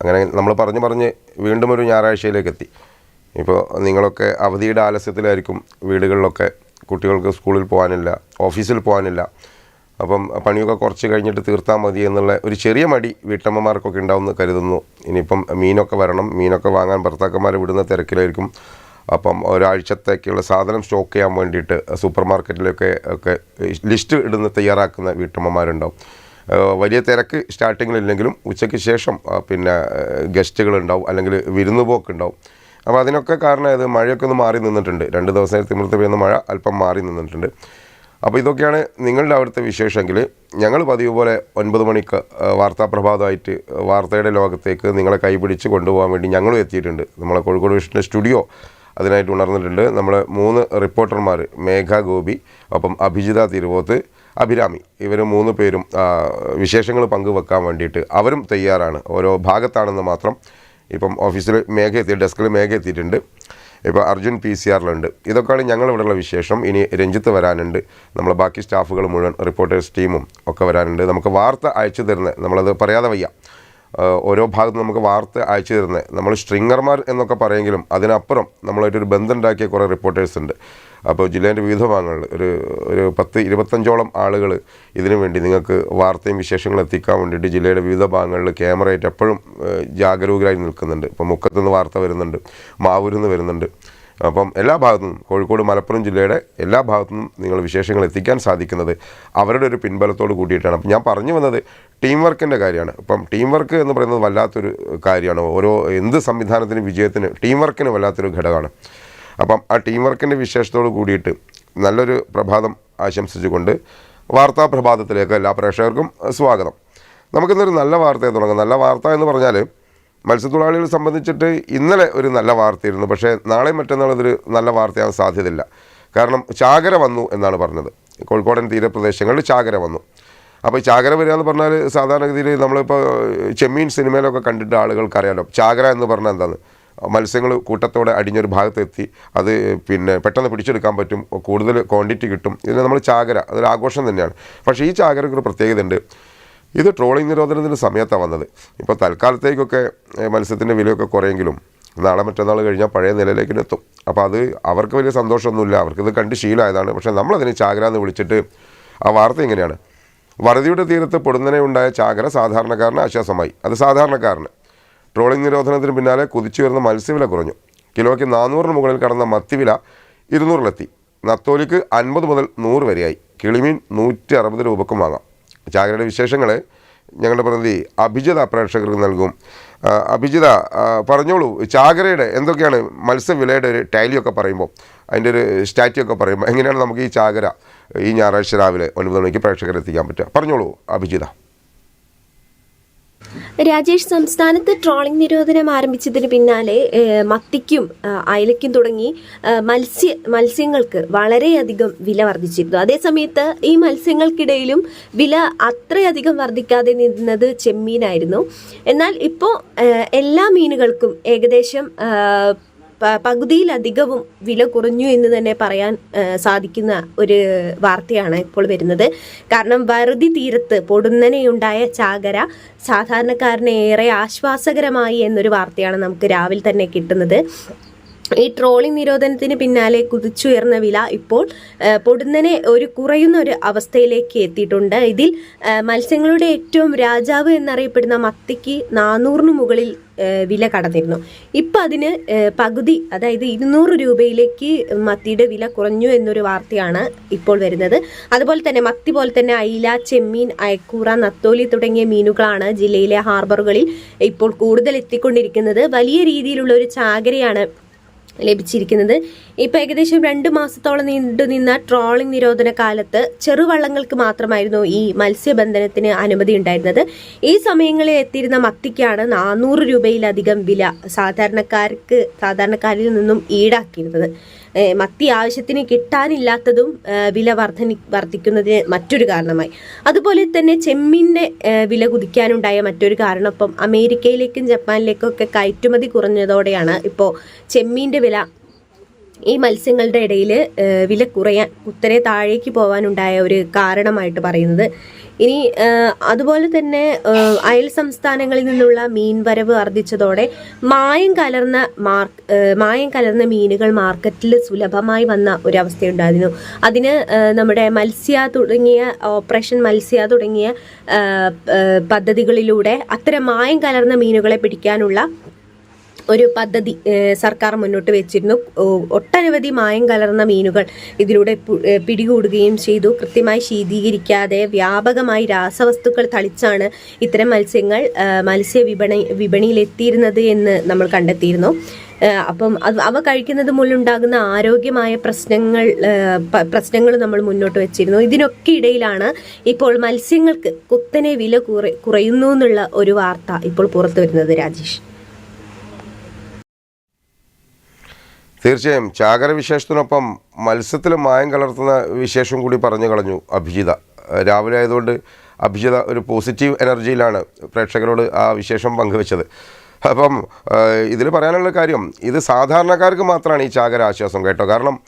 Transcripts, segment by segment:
അങ്ങനെ നമ്മൾ പറഞ്ഞ് പറഞ്ഞ് വീണ്ടും ഒരു ഞായറാഴ്ചയിലേക്ക് എത്തി. ഇപ്പോൾ നിങ്ങളൊക്കെ അവധിയുടെ ആലസ്യത്തിലായിരിക്കും വീടുകളിലൊക്കെ കുട്ടികൾക്ക് സ്കൂളിൽ പോകാനില്ല ഓഫീസിൽ പോകാനില്ല. അപ്പം പണിയൊക്കെ കുറച്ച് കഴിഞ്ഞിട്ട് തീർത്താൽ മതി എന്നുള്ള ഒരു ചെറിയ മടി വീട്ടമ്മമാർക്കൊക്കെ ഉണ്ടാവുമെന്ന് കരുതുന്നു. ഇനിയിപ്പം മീനൊക്കെ വരണം മീനൊക്കെ വാങ്ങാൻ ഭർത്താക്കന്മാരെ വിടുന്ന തിരക്കിലായിരിക്കും. അപ്പം ഒരാഴ്ചത്തേക്കുള്ള സാധനം സ്റ്റോക്ക് ചെയ്യാൻ വേണ്ടിയിട്ട് സൂപ്പർ മാർക്കറ്റിലൊക്കെ ഒക്കെ ലിസ്റ്റ് ഇടുന്ന തയ്യാറാക്കുന്ന വീട്ടമ്മമാരുണ്ടാവും. വലിയ തിരക്ക് സ്റ്റാർട്ടിങ്ങിലില്ലെങ്കിലും ഉച്ചയ്ക്ക് ശേഷം പിന്നെ ഗസ്റ്റുകളുണ്ടാവും അല്ലെങ്കിൽ വിരുന്ന് ഉണ്ടാവും അപ്പോൾ അതിനൊക്കെ കാരണം ഇത് മഴയൊക്കെ ഒന്ന് മാറി നിന്നിട്ടുണ്ട്. രണ്ട് ദിവസമായി തിമിർത്ത് പെയ്യുന്ന മഴ അല്പം മാറി നിന്നിട്ടുണ്ട്. അപ്പോൾ ഇതൊക്കെയാണ് നിങ്ങളുടെ അവിടുത്തെ വിശേഷമെങ്കിൽ ഞങ്ങൾ പതിവ് പോലെ ഒൻപത് മണിക്ക് വാർത്താപ്രഭാതമായിട്ട് വാർത്താ പ്രഭാതമായിട്ട് വാർത്തയുടെ ലോകത്തേക്ക് നിങ്ങളെ കൈപിടിച്ച് കൊണ്ടുപോകാൻ വേണ്ടി ഞങ്ങളും എത്തിയിട്ടുണ്ട്. നമ്മളെ കോഴിക്കോട് വിഷന്റെ സ്റ്റുഡിയോ അതിനായിട്ട് ഉണർന്നിട്ടുണ്ട്. നമ്മൾ മൂന്ന് റിപ്പോർട്ടർമാർ മേഘ ഗോപി ഒപ്പം അഭിജിത തിരുവോത്ത് അഭിരാമി. ഇവർ മൂന്ന് പേരും വിശേഷങ്ങൾ പങ്കുവെക്കാൻ വേണ്ടിയിട്ട് അവരും തയ്യാറാണ്. ഓരോ ഭാഗത്താണെന്ന് മാത്രം ഇപ്പം ഓഫീസിൽ മേഘ എത്തി ഡെസ്കിൽ മേഘ എത്തിയിട്ടുണ്ട് ഇപ്പോൾ അർജുൻ പി സി ആറിലുണ്ട്. ഇതൊക്കെയാണ് ഞങ്ങളിവിടെയുള്ള വിശേഷം. ഇനി രഞ്ജിത്ത് വരാനുണ്ട്. നമ്മളെ ബാക്കി സ്റ്റാഫുകൾ മുഴുവൻ റിപ്പോർട്ടേഴ്സ് ടീമും ഒക്കെ വരാനുണ്ട്. നമുക്ക് വാർത്ത അയച്ചു തരുന്നത് നമ്മളത് പറയാതെ വയ്യ. ഓരോ ഭാഗത്ത് നമുക്ക് വാർത്ത അയച്ചു തരുന്നത്. നമ്മൾ സ്ട്രിങ്ങർമാർ എന്നൊക്കെ പറയെങ്കിലും അതിനപ്പുറം നമ്മളായിട്ടൊരു ബന്ധം ഉണ്ടാക്കിയ കുറേ റിപ്പോർട്ടേഴ്സ് ഉണ്ട്. അപ്പോൾ ജില്ലേന്റെ വിവിധ ഭാഗങ്ങളിൽ ഒരു ഒരു പത്ത് ഇരുപത്തഞ്ചോളം ആളുകൾ ഇതിനു വേണ്ടി നിങ്ങൾക്ക് വാർത്തയും വിശേഷങ്ങളും എത്തിക്കാൻ വേണ്ടിയിട്ട് ജില്ലയുടെ വിവിധ ഭാഗങ്ങളിൽ ക്യാമറയായിട്ട് എപ്പോഴും ജാഗരൂകരായി നിൽക്കുന്നുണ്ട്. ഇപ്പോൾ മുക്കത്തുനിന്ന് വാർത്ത വരുന്നുണ്ട്. മാവൂരിൽ നിന്ന് വരുന്നുണ്ട്. അപ്പം എല്ലാ ഭാഗത്തു കോഴിക്കോട് മലപ്പുറം ജില്ലയുടെ എല്ലാ ഭാഗത്തു നിങ്ങൾ വിശേഷങ്ങൾ എത്തിക്കാൻ സാധിക്കുന്നത് അവരുടെ ഒരു പിൻബലത്തോട് കൂടിയിട്ടാണ്. അപ്പം ഞാൻ പറഞ്ഞു വന്നത് ടീം വർക്കിന്റെ കാര്യമാണ്. അപ്പം ടീം വർക്ക് എന്ന് പറയുന്നത് വല്ലാത്തൊരു കാര്യമാണ്. ഓരോ എന്ത് സംവിധാനത്തിനും വിജയത്തിന് ടീം വർക്കിന് വല്ലാത്തൊരു ഘടകമാണ്. അപ്പം ആ ടീം വർക്കിന്റെ വിശേഷത്തോട് കൂടിയിട്ട് നല്ലൊരു പ്രഭാതം ആശംസിച്ചുകൊണ്ട് വാർത്താ പ്രഭാതത്തിലേക്ക് എല്ലാ പ്രേക്ഷകർക്കും സ്വാഗതം. നമുക്കിന്നൊരു നല്ല വാർത്തയെ തുടങ്ങാം. നല്ല വാർത്ത എന്ന് പറഞ്ഞാൽ മത്സ്യത്തൊഴിലാളികളെ സംബന്ധിച്ചിട്ട് ഇന്നലെ ഒരു നല്ല വാർത്തയായിരുന്നു. പക്ഷേ നാളെ മറ്റന്നാൾ അതൊരു നല്ല വാർത്തയാകാൻ സാധ്യതയില്ല. കാരണം ചാകര വന്നു എന്നാണ് പറഞ്ഞത്. കോഴിക്കോടൻ തീരപ്രദേശങ്ങളിൽ ചാകര വന്നു. അപ്പോൾ ചാകര വരിക എന്ന് പറഞ്ഞാൽ സാധാരണഗതിയിൽ നമ്മളിപ്പോൾ ചെമ്മീൻ സിനിമയിലൊക്കെ കണ്ടിട്ട് ആളുകൾക്ക് അറിയാലോ. ചാകര എന്ന് പറഞ്ഞാൽ എന്താണ്? മത്സ്യങ്ങൾ കൂട്ടത്തോടെ അടിഞ്ഞൊരു ഭാഗത്തെത്തി അത് പിന്നെ പെട്ടെന്ന് പിടിച്ചെടുക്കാൻ പറ്റും. കൂടുതൽ ക്വാണ്ടിറ്റി കിട്ടും. ഇതിന് നമ്മൾ ചാകര അതൊരു ആഘോഷം തന്നെയാണ്. പക്ഷേ ഈ ചാകരക്കൊരു പ്രത്യേകത ഉണ്ട് ഇത് ട്രോളിംഗ് നിരോധനത്തിന്റെ സമയത്താണ് വന്നത്. ഇപ്പോൾ തൽക്കാലത്തേക്കൊക്കെ മത്സ്യത്തിന്റെ വിലയൊക്കെ കുറയെങ്കിലും നാളെ മറ്റന്നാൾ കഴിഞ്ഞാൽ പഴയ നിലയിലേക്ക് എത്തും അപ്പോൾ അത് അവർക്ക് വലിയ സന്തോഷമൊന്നുമില്ല. അവർക്കിത് കണ്ട് ശീലമായതാണ്. പക്ഷേ നമ്മളതിനെ ചാകര എന്ന് വിളിച്ചിട്ട് ആ വാർത്ത ഇങ്ങനെയാണ്. വറുതിയുടെ തീരത്ത് പൊടുന്നനെ ഉണ്ടായ ചാകര സാധാരണക്കാരന് ആശ്വാസമായി. അത് സാധാരണക്കാരന്. ട്രോളിംഗ് നിരോധനത്തിന് പിന്നാലെ കുതിച്ചു വരുന്ന മത്സ്യവില കുറഞ്ഞു. കിലോയ്ക്ക് നാനൂറിന് മുകളിൽ കടന്ന മത്തിവില ഇരുന്നൂറിലെത്തി. നത്തോലിക്ക് അൻപത് മുതൽ നൂറ് വരെയായി. കിളിമീൻ നൂറ്റി അറുപത് രൂപക്കും വാങ്ങാം. ചാകരയുടെ വിശേഷങ്ങൾ ഞങ്ങളുടെ പ്രതിനിധി അഭിജിത പ്രേക്ഷകർക്ക് നൽകും. അഭിജിത പറഞ്ഞോളൂ ചാകരയുടെ എന്തൊക്കെയാണ് മത്സ്യവിലയുടെ ഒരു ടൈലിയൊക്കെ പറയുമ്പോൾ അതിന്റെ ഒരു സ്റ്റാറ്റിയൊക്കെ പറയുമ്പോൾ എങ്ങനെയാണ് നമുക്ക് ഈ ചാകര ഈ ഞായറാഴ്ച രാവിലെ ഒൻപത് മണിക്ക് പ്രേക്ഷകരെ എത്തിക്കാൻ പറ്റുക? പറഞ്ഞോളൂ അഭിജിത. രാജേഷ് സംസ്ഥാനത്ത് ട്രോളിംഗ് നിരോധനം ആരംഭിച്ചതിന് പിന്നാലെ മത്തിക്കും അയലയ്ക്കും തുടങ്ങി മത്സ്യ മത്സ്യങ്ങൾക്ക് വളരെയധികം വില വർദ്ധിച്ചിരുന്നു. അതേസമയത്ത് ഈ മത്സ്യങ്ങൾക്കിടയിലും വില അത്രയധികം വർദ്ധിക്കാതെ നിന്നത് ചെമ്മീനായിരുന്നു. എന്നാൽ ഇപ്പോൾ എല്ലാ മീനുകൾക്കും ഏകദേശം പകുതിയിലധികവും വില കുറഞ്ഞു എന്ന് തന്നെ പറയാൻ സാധിക്കുന്ന ഒരു വാർത്തയാണ് ഇപ്പോൾ വരുന്നത്. കാരണം വറുതി തീരത്ത് പൊടുന്നനെയുണ്ടായ ചാകര സാധാരണക്കാരനെ ഏറെ ആശ്വാസകരമായി എന്നൊരു വാർത്തയാണ് നമുക്ക് രാവിലെ തന്നെ കിട്ടുന്നത്. ഈ ട്രോളിംഗ് നിരോധനത്തിന് പിന്നാലെ കുതിച്ചുയർന്ന വില ഇപ്പോൾ പൊടുന്നനെ ഒരു കുറയുന്ന ഒരു അവസ്ഥയിലേക്ക് എത്തിയിട്ടുണ്ട്. ഇതിൽ മത്സ്യങ്ങളുടെ ഏറ്റവും രാജാവ് എന്നറിയപ്പെടുന്ന മത്തിക്ക് നാനൂറിന് മുകളിൽ വില കടന്നിരുന്നു. ഇപ്പം അതിന് പകുതി അതായത് ഇരുന്നൂറ് രൂപയിലേക്ക് മത്തിയുടെ വില കുറഞ്ഞു എന്നൊരു വാർത്തയാണ് ഇപ്പോൾ വരുന്നത്. അതുപോലെ തന്നെ മത്തി പോലെ തന്നെ അയില ചെമ്മീൻ അയക്കൂറ നത്തോലി തുടങ്ങിയ മീനുകളാണ് ജില്ലയിലെ ഹാർബറുകളിൽ ഇപ്പോൾ കൂടുതൽ എത്തിക്കൊണ്ടിരിക്കുന്നത്. വലിയ രീതിയിലുള്ള ഒരു ചാകരയാണ് ലഭിച്ചിരിക്കുന്നത്. ഇപ്പോൾ ഏകദേശം രണ്ട് മാസത്തോളം നീണ്ടു നിന്ന ട്രോളിംഗ് നിരോധന കാലത്ത് ചെറുവള്ളങ്ങൾക്ക് മാത്രമായിരുന്നു ഈ മത്സ്യബന്ധനത്തിന് അനുമതി ഉണ്ടായിരുന്നത്. ഈ സമയങ്ങളിൽ എത്തിയിരുന്ന മത്തിക്കാണ് നാനൂറ് രൂപയിലധികം വില സാധാരണക്കാർക്ക് സാധാരണക്കാരിൽ നിന്നും ഈടാക്കിയിരുന്നത്. മത്തി ആവശ്യത്തിന് കിട്ടാനില്ലാത്തതും വില വർധനി വർദ്ധിക്കുന്നതിന് മറ്റൊരു കാരണമായി. അതുപോലെ തന്നെ ചെമ്മീന്റെ വില കുതിക്കാനുണ്ടായ മറ്റൊരു കാരണം ഇപ്പം അമേരിക്കയിലേക്കും ജപ്പാനിലേക്കും ഒക്കെ കയറ്റുമതി കുറഞ്ഞതോടെയാണ് ഇപ്പോൾ ചെമ്മീന്റെ വില ഈ മത്സ്യങ്ങളുടെ ഇടയിൽ വില കുറയാൻ കുത്തനെ താഴേക്ക് പോകാനുണ്ടായ ഒരു കാരണമായിട്ട് പറയുന്നത്. ഇനി അതുപോലെ തന്നെ അയൽ സംസ്ഥാനങ്ങളിൽ നിന്നുള്ള മീൻ വരവ് വർദ്ധിച്ചതോടെ മായം കലർന്ന മായം കലർന്ന മീനുകൾ മാർക്കറ്റിൽ സുലഭമായി വന്ന ഒരവസ്ഥയുണ്ടായിരുന്നു. അതിന് നമ്മുടെ മത്സ്യ തുടങ്ങിയ ഓപ്പറേഷൻ മത്സ്യ തുടങ്ങിയ പദ്ധതികളിലൂടെ അത്തരം മായം കലർന്ന മീനുകളെ പിടിക്കാനുള്ള ഒരു പദ്ധതി സർക്കാർ മുന്നോട്ട് വെച്ചിരുന്നു. ഒട്ടനവധി മായം കലർന്ന മീനുകൾ ഇതിലൂടെ പിടികൂടുകയും ചെയ്തു. കൃത്യമായി ശീതീകരിക്കാതെ വ്യാപകമായി രാസവസ്തുക്കൾ തളിച്ചാണ് ഇത്തരം മത്സ്യങ്ങൾ മത്സ്യ വിപണി വിപണിയിൽ എത്തിയിരുന്നത് എന്ന് നമ്മൾ കണ്ടെത്തിയിരുന്നു. അപ്പം അവ കഴിക്കുന്നത് മൂലമുണ്ടാകുന്ന ആരോഗ്യമായ പ്രശ്നങ്ങൾ പ്രശ്നങ്ങൾ നമ്മൾ മുന്നോട്ട് വെച്ചിരുന്നു. ഇതിനൊക്കെ ഇടയിലാണ് ഇപ്പോൾ മത്സ്യങ്ങൾക്ക് കുത്തനെ വില കുറയുന്നു എന്നുള്ള ഒരു വാർത്ത ഇപ്പോൾ പുറത്തു വരുന്നത് രാജേഷ്. തീർച്ചയായും. ചാകര വിശേഷത്തിനൊപ്പം മത്സ്യത്തിൽ മായം കലർത്തുന്ന വിശേഷം കൂടി പറഞ്ഞു കളഞ്ഞു അഭിജിത. രാവിലെ ആയതുകൊണ്ട് അഭിജിത ഒരു പോസിറ്റീവ് എനർജിയിലാണ് പ്രേക്ഷകരോട് ആ വിശേഷം പങ്കുവെച്ചത്. അപ്പം ഇതിൽ പറയാനുള്ള കാര്യം ഇത് സാധാരണക്കാർക്ക് മാത്രമാണ് ഈ ചാകര ആശ്വാസം കേട്ടോ. കാരണം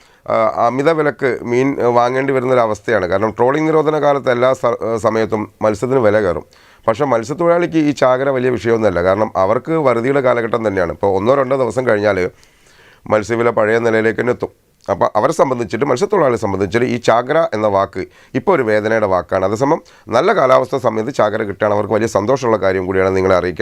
അമിത വിലക്ക് മീൻ വാങ്ങേണ്ടി വരുന്ന ഒരു അവസ്ഥയാണ്. കാരണം ട്രോളിംഗ് നിരോധന കാലത്ത് എല്ലാ സമയത്തും മത്സ്യത്തിന് വില കയറും. പക്ഷേ മത്സ്യത്തൊഴിലാളിക്ക് ഈ ചാകര വലിയ വിഷയമൊന്നുമല്ല. കാരണം അവർക്ക് വറുതിയുടെ കാലഘട്ടം തന്നെയാണ്. ഇപ്പോൾ ഒന്നോ രണ്ടോ ദിവസം കഴിഞ്ഞാൽ മത്സ്യവില പഴയ നിലയിലേക്ക് തന്നെ എത്തും. അപ്പോൾ അവരെ സംബന്ധിച്ചിട്ട് മത്സ്യത്തൊഴിലാളിയെ സംബന്ധിച്ചിട്ട് ഈ ചാകര എന്ന വാക്ക് ഇപ്പോൾ ഒരു വേദനയുടെ വാക്കാണ്. അതേസമയം നല്ല കാലാവസ്ഥ സമയത്ത് ചാകര കിട്ടുകയാണ് അവർക്ക് വലിയ സന്തോഷമുള്ള കാര്യം കൂടിയാണ് നിങ്ങളെ അറിയിക്കാൻ